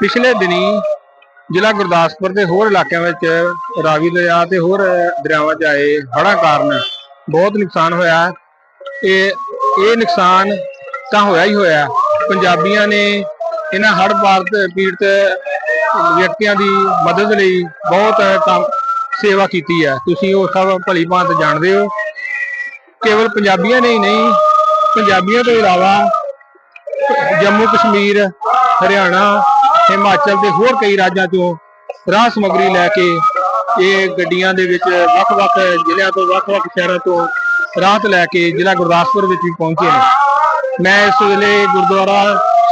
ਪਿਛਲੇ ਦਿਨੀ ਜ਼ਿਲ੍ਹਾ ਗੁਰਦਾਸਪੁਰ ਦੇ ਹੋਰ ਇਲਾਕਿਆਂ ਵਿੱਚ ਰਾਵੀ ਦਰਿਆ ਤੇ ਹੋਰ ਦਰਿਆਵਾਂ 'ਚ ਆਏ ਹੜ੍ਹਾਂ ਕਾਰਨ ਬਹੁਤ ਨੁਕਸਾਨ ਹੋਇਆ। ਇਹ ਇਹ ਨੁਕਸਾਨ ਤਾਂ ਹੋਇਆ ਹੀ ਹੋਇਆ। ਪੰਜਾਬੀਆਂ ਨੇ ਇਹਨਾਂ ਹੜ੍ਹ ਭਾਰਤ ਪੀੜਤ ਵਿਅਕਤੀਆਂ ਦੀ ਮਦਦ ਲਈ ਬਹੁਤ ਕੰਮ, ਸੇਵਾ ਕੀਤੀ ਹੈ। ਤੁਸੀਂ ਉਹ ਸਭ ਭਲੀ ਭਾਂਤ ਜਾਣਦੇ ਹੋ। ਕੇਵਲ ਪੰਜਾਬੀਆਂ ਨੇ ਹੀ ਨਹੀਂ, ਪੰਜਾਬੀਆਂ ਤੋਂ ਇਲਾਵਾ ਜੰਮੂ ਕਸ਼ਮੀਰ ਹਰਿਆਣਾ ਹਿਮਾਚਲ ਦੇ ਹੋਰ ਕਈ ਰਾਜਾਂ ਤੋਂ ਰਾਹ ਸਮੱਗਰੀ ਲੈ ਕੇ ਇਹ ਗੱਡੀਆਂ ਦੇ ਵਿੱਚ ਵੱਖ-ਵੱਖ ਜ਼ਿਲ੍ਹਿਆਂ ਤੋਂ ਵੱਖ-ਵੱਖ ਸ਼ਹਿਰਾਂ ਤੋਂ ਰਾਹਤ ਲੈ ਕੇ ਜ਼ਿਲ੍ਹਾ ਗੁਰਦਾਸਪੁਰ ਵਿੱਚ ਵੀ ਪਹੁੰਚੇ ਨੇ। ਮੈਂ ਇਸ ਵੇਲੇ ਗੁਰਦੁਆਰਾ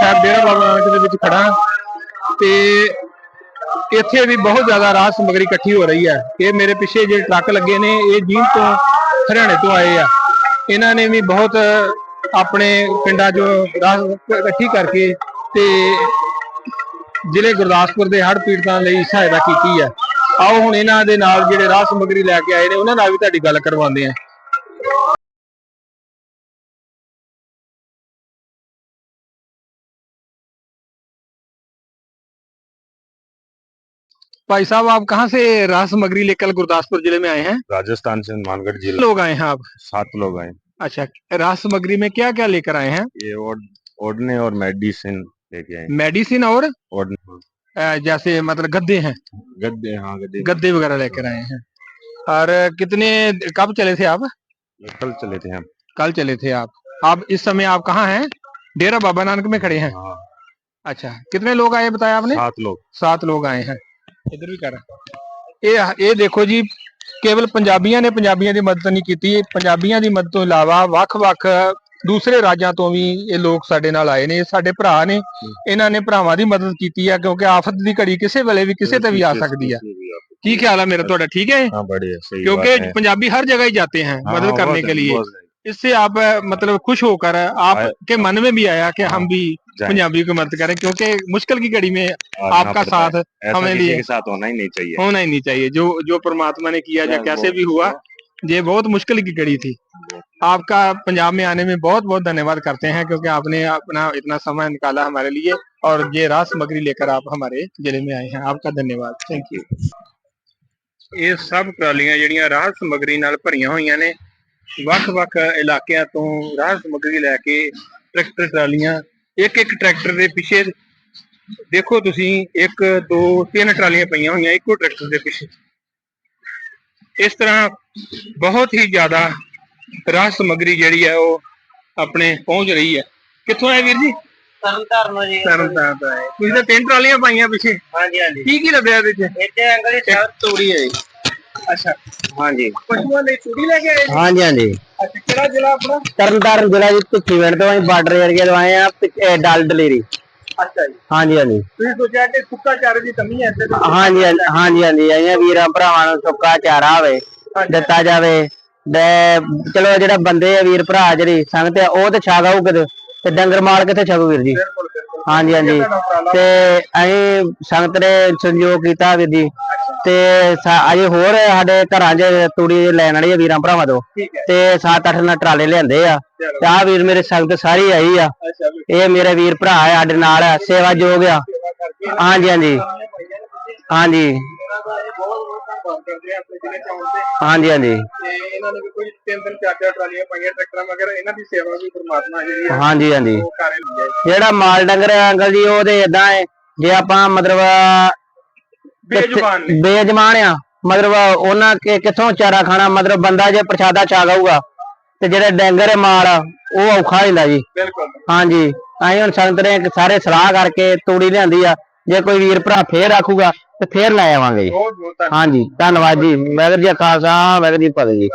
ਸਾਹਿਬ ਡੇਰਾ ਬਾਬਾ ਨਾਨਕ ਦੇ ਵਿੱਚ ਖੜਾ ਤੇ ਇੱਥੇ ਵੀ ਬਹੁਤ ਜ਼ਿਆਦਾ ਰਾਹ ਸਮੱਗਰੀ ਇਕੱਠੀ ਹੋ ਰਹੀ ਹੈ। ਇਹ ਮੇਰੇ ਪਿੱਛੇ ਜਿਹੜੇ ਟਰੱਕ ਲੱਗੇ ਨੇ, ਇਹ ਜੀਂਦ ਤੋਂ ਹਰਿਆਣੇ ਤੋਂ ਆਏ ਆ। ਇਹਨਾਂ ਨੇ ਵੀ ਬਹੁਤ ਆਪਣੇ ਪਿੰਡਾਂ 'ਚੋਂ ਰਾਹ ਇਕੱਠੀ ਕਰਕੇ ਤੇ ਜ਼ਿਲ੍ਹੇ ਗੁਰਦਾਸਪੁਰ ਦੇ ਹੜ੍ਹ ਪੀੜਤਾਂ ਲਈ ਸਹਾਇਤਾ ਕੀਤੀ ਹੈ ਆਓ ਹੁਣ ਇਹਨਾਂ ਦੇ ਨਾਲ ਜਿਹੜੇ ਰਾਹ ਸਮੱਗਰੀ ਲੈ ਕੇ ਆਏ ਨੇ ਉਹਨਾਂ ਨਾਲ ਵੀ ਤੁਹਾਡੀ ਗੱਲ ਕਰਵਾਉਂਦੇ ਆ भाई साहब आप कहाँ से राह सामग्री लेकर गुरदासपुर जिले में आए हैं राजस्थान से हनुमानगढ़ जिला लोग आए हैं आप सात लोग आए अच्छा राह सामग्री में क्या क्या लेकर आए हैं ये ओड ओढ़ने और मेडिसिन लेके आए मेडिसिन और ओढ़ने अ, जैसे मतलब गद्दे हैं गद्दे हाँ गद्दे गद्दे वगैरह लेकर आए हैं और कितने कब चले थे आप कल चले थे हम कल चले थे आप आप इस समय आप कहाँ हैं डेरा बाबा नानक में खड़े हैं हाँ अच्छा कितने लोग आए बताया आपने सात लोग सात लोग ਆਏ ਹਨ ਇਧਰ ਵੀ ਕਰ ਇਹ ਇਹ ਦੇਖੋ ਜੀ ਕੇਵਲ ਪੰਜਾਬੀਆਂ ਨੇ ਪੰਜਾਬੀਆਂ ਦੀ ਮਦਦ ਨਹੀਂ ਕੀਤੀ ਪੰਜਾਬੀਆਂ ਦੀ ਮਦਦ ਤੋਂ ਇਲਾਵਾ ਵੱਖ-ਵੱਖ ਦੂਸਰੇ ਰਾਜਾਂ ਤੋਂ ਵੀ ਇਹ ਲੋਕ ਸਾਡੇ ਨਾਲ ਆਏ ਨੇ ਇਹ ਸਾਡੇ ਭਰਾ ਨੇ ਇਹਨਾਂ ਨੇ ਭਰਾਵਾਂ ਦੀ ਮਦਦ ਕੀਤੀ ਹੈ ਕਿਉਂਕਿ ਆਫਤ ਦੀ ਘੜੀ ਕਿਸੇ ਵੇਲੇ ਵੀ ਕਿਸੇ ਤੇ ਵੀ ਆ ਸਕਦੀ ਹੈ ਕੀ ਖਿਆਲ ਹੈ ਮੇਰਾ ਤੁਹਾਡਾ ठीक है हाँ बढ़िया सही क्योंकि बात है। पंजाबी हर जगह ही जाते हैं हाँ, मदद करने बहुत- के लिए बहुत सही। इससे आप अ, मतलब खुश होकर आपके मन में भी आया कि हम भी जाएं। पंजाबी की मदद करें क्योंकि मुश्किल की घड़ी में आना आपका पड़ता है। साथ ऐसा हमें किसी लिए के साथ होना ही नहीं चाहिए होना ही नहीं चाहिए जो जो परमात्मा ने किया या वो- कैसे भी हुआ ये बहुत मुश्किल की घड़ी थी आपका पंजाब में आने में बहुत बहुत धन्यवाद करते हैं क्योंकि आपने अपना इतना समय निकाला हमारे लिए और ये राह सामग्री लेकर आप हमारे जिले में आए हैं आपका धन्यवाद थैंक यू ਇਹ ਸਭ ਟਰਾਲੀਆਂ ਜਿਹੜੀਆਂ ਰਾਹ ਸਮੱਗਰੀ ਨਾਲ ਭਰੀਆਂ ਹੋਈਆਂ ਨੇ ਵੱਖ-ਵੱਖ ਇਲਾਕਿਆਂ ਤੋਂ ਰਾਹ ਸਮੱਗਰੀ ਲੈ ਕੇ ਟਰੈਕਟਰ ਟਰਾਲੀਆਂ ਇੱਕ ਇੱਕ ਟਰੈਕਟਰ ਦੇ ਪਿੱਛੇ ਦੇਖੋ ਤੁਸੀਂ ਇੱਕ ਦੋ ਤਿੰਨ ਟਰਾਲੀਆਂ ਪਈਆਂ ਹੋਈਆਂ ਇੱਕੋ ਟਰੈਕਟਰ ਦੇ ਪਿੱਛੇ ਇਸ ਤਰ੍ਹਾਂ ਬਹੁਤ ਹੀ ਜ਼ਿਆਦਾ ਰਾਹ ਸਮੱਗਰੀ ਜਿਹੜੀ ਹੈ ਉਹ ਆਪਣੇ ਪਹੁੰਚ ਰਹੀ ਹੈ। ਕਿੱਥੋਂ ਆਏ ਵੀਰ ਜੀ? ਤਰਨ ਤਾਰਨ ਜੀ। ਤਰਨਤਾਰਨ ਤੋਂ ਆਏ। ਤੁਸੀਂ ਤਾਂ ਤਿੰਨ ਟਰਾਲੀਆਂ ਪਾਈਆਂ ਪਿੱਛੇ। ਹਾਂਜੀ ਹਾਂਜੀ। ਕੀ ਕੀ ਲੱਭਿਆ ਇਹਦੇ ਵਿੱਚ ਇੱਥੇ ਅੰਕਲ ਜੀ ਸਭ ਤੂੜੀ ਹੈ ਜੀ। ਅੱਛਾ। ਹਾਂਜੀ। ਪਸ਼ੂਆਂ ਲਈ ਤੂੜੀ ਲੈ ਕੇ ਆਏ? ਹਾਂਜੀ ਹਾਂਜੀ। ਅੱਛਾ ਕਿਹੜਾ ਜ਼ਿਲ੍ਹਾ ਆਪਣਾ? ਤਰਨ ਤਾਰਨ ਜ਼ਿਲ੍ਹਾ ਜੀ ਭਿੱਖੀ ਪਿੰਡ ਤੋਂ ਅਸੀਂ ਬਾਰਡਰ ਏਰੀਆ ਤੋਂ ਆਏ ਆ ਡਲ ਦਲੇਰੀ। ਅੱਛਾ ਜੀ। ਹਾਂਜੀ ਹਾਂਜੀ। ਤੁਸੀਂ ਸੋਚਿਆ ਕਿ ਸੁੱਕਾ ਚਾਰੇ ਦੀ ਕਮੀ ਹੈ ਇੱਥੇ ਹਾਂਜੀ ਹਾਂਜੀ ਹਾਂਜੀ ਹਾਂਜੀ। ਆਈਆਂ ਵੀਰਾਂ ਭਰਾਵਾਂ ਨੂੰ ਸੁੱਕਾ ਚਾਰਾ ਹੋਵੇ ਦਿੱਤਾ ਜਾਵੇ। ਚਲੋ ਜਿਹੜਾ ਬੰਦੇ ਆ ਵੀਰ ਭਰਾ ਜਿਹੜੀ ਸੰਗਤ ਆ ਉਹ ਤੇ ਛਾਗਾਉ ਕਿਤੇ ਤੇ ਡੰਗਰ ਮਾਲ ਕਿੱਥੇ ਛਕੂ ਵੀਰ ਜੀ। ਹਾਂਜੀ ਹਾਂਜੀ। ਤੇ ਅਸੀਂ ਸੰਗਤ ਨੇ ਸੰਯੋਗ ਕੀਤਾ ਵੀਰ ਜੀ। ਤੇ ਅਜੇ ਹੋਰ ਸਾਡੇ ਘਰਾਂ 'ਚ ਤੂੜੀ ਲੈਣ ਵਾਲੀ ਆ ਵੀਰਾਂ ਭਰਾਵਾਂ ਤੋਂ। ਤੇ ਸੱਤ ਅੱਠ ਨਾਲ ਟਰਾਲੇ ਲਿਆਂਦੇ ਆ। ਤੇ ਆਹ ਵੀਰ ਮੇਰੇ ਸੰਗਤ ਸਾਰੀ ਆਈ ਆ। ਇਹ ਮੇਰੇ ਵੀਰ ਭਰਾ ਆ ਸਾਡੇ ਨਾਲ ਸੇਵਾ ਯੋਗ ਆ। ਹਾਂਜੀ ਹਾਂਜੀ। ਹਾਂਜੀ। ਕਰਦੇ ਆ ਆਪਣੇ ਜ਼ਿਲ੍ਹੇ ਤੇ। ਹਾਂਜੀ ਹਾਂਜੀ। ਤੇ ਇਹਨਾਂ ਨੇ ਵੀ ਕੋਈ ਤਿੰਨ ਤਿੰਨ ਚਾਰ ਚਾਰ ਟਰਾਲੀਆਂ ਪਾਈਆਂ ਟਰੈਕਟਰਾਂ ਮਗਰ ਇਹਨਾਂ ਦੀ ਸੇਵਾ ਵੀ ਪਰਮਾਤਮਾ ਜਿਹੜੀ ਆ ਹਾਂਜੀ ਹਾਂਜੀ। ਉਹ ਕਰ ਰਹੀ ਹੈ। ਜਿਹੜਾ ਮਾਲ ਡੰਗਰ ਆ ਅੰਕਲ ਜੀ ਉਹ ਤੇ ਇਦਾਂ ਹੈ ਜੇ ਆਪਾਂ ਮਤਲਬ ਬੇਜ਼ੁਬਾਨ ਨੇ। ਬੇਜਮਾਨ ਆ ਮਤਲਬ ਉਹਨਾਂ ਕਿ ਕਿੱਥੋਂ ਚਾਰਾ ਖਾਣਾ ਮਤਲਬ ਬੰਦਾ ਜੇ ਪ੍ਰਸ਼ਾਦਾ ਛਾਗਾਊਗਾ ਤੇ ਜਿਹੜੇ ਡੰਗਰ ਆ ਮਾਲ ਆ, ਉਹ ਔਖਾ ਹੁੰਦਾ ਜੀ। ਬਿਲਕੁਲ। ਹਾਂਜੀ ਅਸੀਂ ਹੁਣ ਸੰਗਤ ਨੇ ਸਾਰੇ ਸਲਾਹ ਕਰਕੇ ਤੂੜੀ ਲਿਆਂਦੀ ਆ ਜੇ ਕੋਈ ਵੀਰ ਭਰਾ ਫੇਰ ਆਖੂਗਾ ਤੇ ਫੇਰ ਲੈ ਆਵਾਂਗੇ ਜੀ। ਬਹੁਤ ਬਹੁਤ ਧੰਨਵਾਦ। ਹਾਂਜੀ ਧੰਨਵਾਦ ਜੀ। ਵਾਹਿਗੁਰੂ ਜੀ ਕਾ ਖਾਲਸਾ ਵਾਹਿਗੁਰੂ ਜੀ ਕੀ ਫਤਿਹ ਜੀ।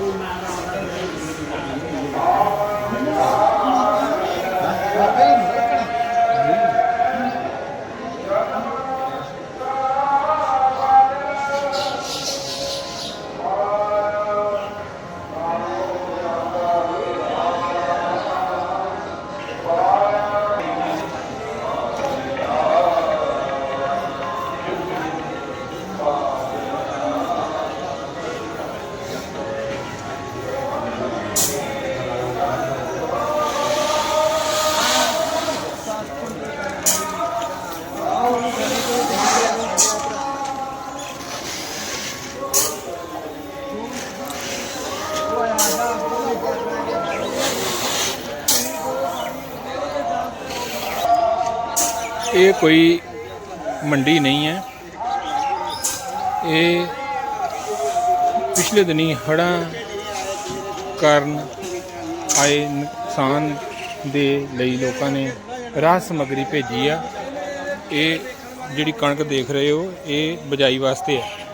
บูรณ์มาเราเรา ਇਹ ਕੋਈ ਮੰਡੀ ਨਹੀਂ ਹੈ। ਇਹ ਪਿਛਲੇ ਦਿਨੀ ਹੜ੍ਹਾਂ ਕਾਰਨ ਆਏ ਨੁਕਸਾਨ ਦੇ ਲਈ ਲੋਕਾਂ ਨੇ ਰਾਹ ਸਮੱਗਰੀ ਭੇਜੀ ਆ। ਇਹ ਜਿਹੜੀ ਕਣਕ ਦੇਖ ਰਹੇ ਹੋ, ਇਹ ਬਜਾਈ ਵਾਸਤੇ ਹੈ।